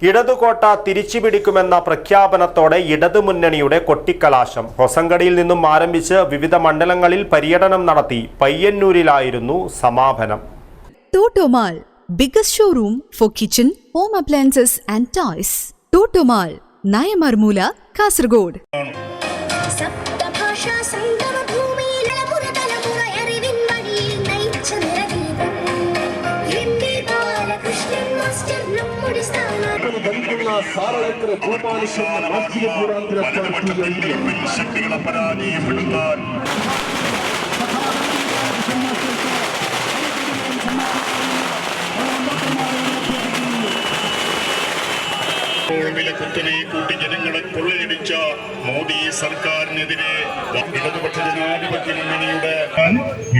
ഇടതുകോട്ട തിരിച്ചുപിടിക്കുമെന്ന പ്രഖ്യാപനത്തോടെ ഇടതുമുന്നണിയുടെ കൊട്ടിക്കലാശം ഹൊസങ്കടിയിൽ നിന്നും ആരംഭിച്ച് വിവിധ മണ്ഡലങ്ങളിൽ പര്യടനം നടത്തി പയ്യന്നൂരിലായിരുന്നു സമാപനം Totomal, biggest showroom for kitchen, home appliances and toys. Totomal, Naimarmoola Kasargod. സാറയത്ര ഭൂപാലിക്കുന്ന രാഷ്ട്രീയ പോരാട്ട പാർട്ടികളിൽ ശക്തികളെ പരാജയപ്പെടുത്താൻ കുത്തനെ കൂട്ടി ജനങ്ങളെ കൊള്ളയടിച്ച മോദി സർക്കാരിനെതിരെ ഇടതുപക്ഷ ജനാധിപത്യ മുന്നണിയുടെ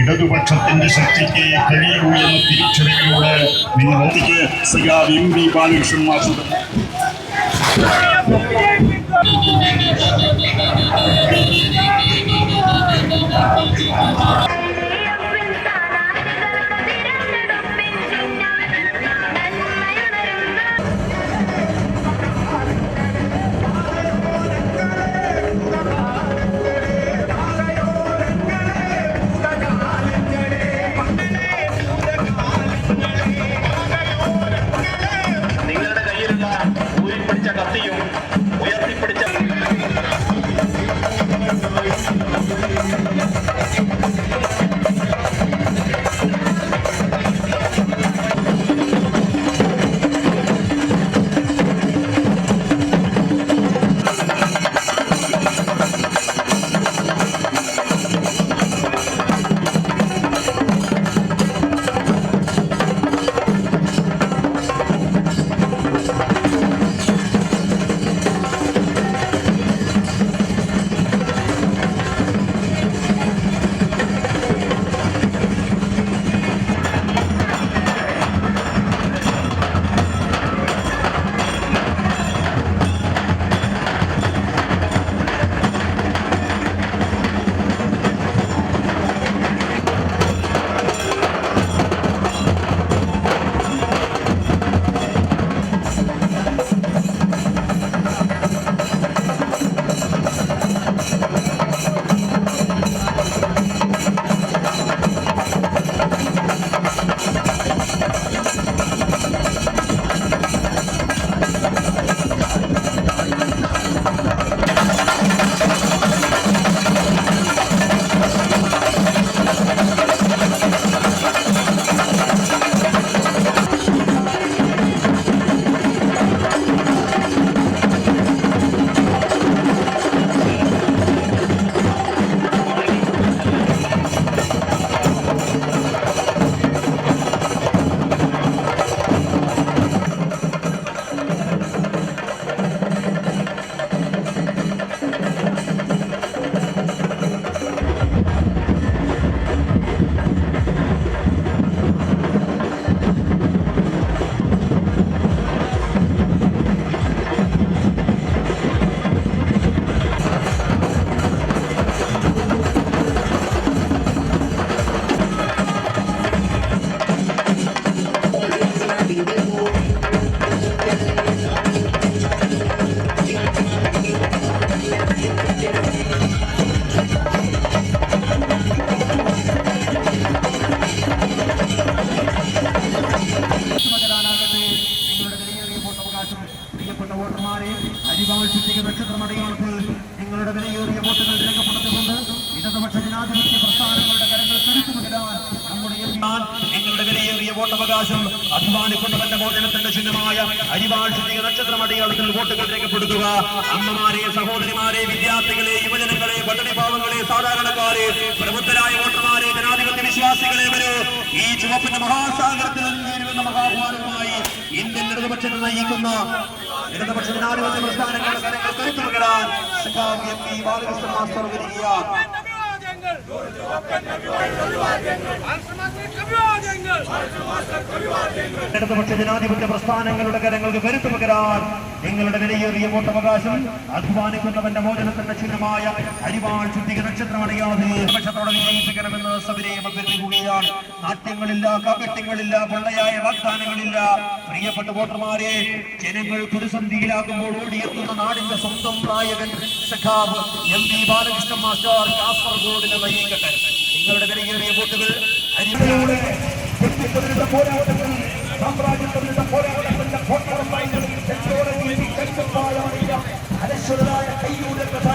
ഇടതുപക്ഷത്തിന്റെ ശക്തിക്ക് കഴിയൂ എന്ന തിരിച്ചറിവിലൂടെ നിങ്ങൾ മോദിക്ക് സിയാദ് എം വി ബാലകൃഷ്ണൻ Thank നിങ്ങളുടെ Castillo. വോട്ടർമാരെ അരിവാൾ ചുറ്റിക നക്ഷത്രമടയാളത്തിൽ നിങ്ങളുടെ വിലയേറിയ വോട്ടുകൾ രേഖപ്പെടുത്തിക്കൊണ്ട് ഇടതുപക്ഷ ജനാധിപത്യ പ്രസ്ഥാനങ്ങളുടെ കരങ്ങൾ കരുത്തുപകിടാൻ നമ്മുടെ നിങ്ങളുടെ വിലയേറിയ വോട്ടവകാശം അഭിമാനിക്കുന്നവന്റെ മോചനത്തിന്റെ ചിഹ്നമായ അരിവാൾ ചുറ്റിക നക്ഷത്രമടയാളത്തിൽ വോട്ടുകൾ രേഖപ്പെടുത്തുക. അമ്മമാരെ സഹോദരിമാരെ വിദ്യാർത്ഥികളെ യുവജനങ്ങളെ പട്ടണിഭാവങ്ങളെ സാധാരണക്കാരെ പ്രബുദ്ധരായ വോട്ടർമാരെ ജനാധിപത്യ വിശ്വാസികളെ വരൂ ഈ ചുവപ്പിന്റെ മഹാസാഗരത്തിൽ അലിഞ്ഞേരുമെന്ന മഹാഹ്വാനവുമായി ഇന്ത്യൻ ഇടതുപക്ഷത്തെ നയിക്കുന്ന ഇടതുപക്ഷ ജനാധിപത്യ പ്രസ്ഥാനങ്ങളുടെ കരങ്ങൾ കരുത്തുപകിടാൻ സഖാവ് എം പി ബാലകൃഷ്ണൻ മാസ്റ്റർ വരികയാണ്. ഇടതുപക്ഷ ജനാധിപത്യ പ്രസ്ഥാനങ്ങളുടെ കരങ്ങൾക്ക് കരുത്തു പകരാൻ നിങ്ങളുടെ വിലയേറിയ വോട്ടവകാശം അധ്വാനിക്കുന്നവന്റെ മോചനത്തിന്റെ ചിഹ്നമായ അരിവാൾ ചുറ്റിക നക്ഷത്രമടയാതെ പക്ഷത്തോടെ വിജയിപ്പിക്കണമെന്ന് സവിനയം അഭ്യർത്ഥിക്കുകയാണ്. നാട്യങ്ങളില്ല കാപട്യങ്ങളില്ല പൊള്ളയായ വാഗ്ദാനങ്ങളില്ല. പ്രിയപ്പെട്ട വോട്ടർമാരെ ജനങ്ങൾ പ്രതിസന്ധിയിലാകുമ്പോൾ ഓടിയെത്തുന്ന നാടിന്റെ സ്വന്തം നായകൻ സഖാബ് എം പി ബാലകൃഷ്ണൻ മാസ്റ്റർ കാസർഗോഡിനെ നയിക്കട്ടെ. നിങ്ങളുടെ വിലയേറിയ വോട്ടുകൾ സാമ്രാജ്യത്തിനെതിരെ പോരാട്ടത്തിൽ സാമ്രാജ്യത്തിനെതിരെ പോരാട്ടത്തിന്റെ കോട്ടറമായി ചരിത്രമായ അനശ്വരനായ കയ്യൂരന്റെ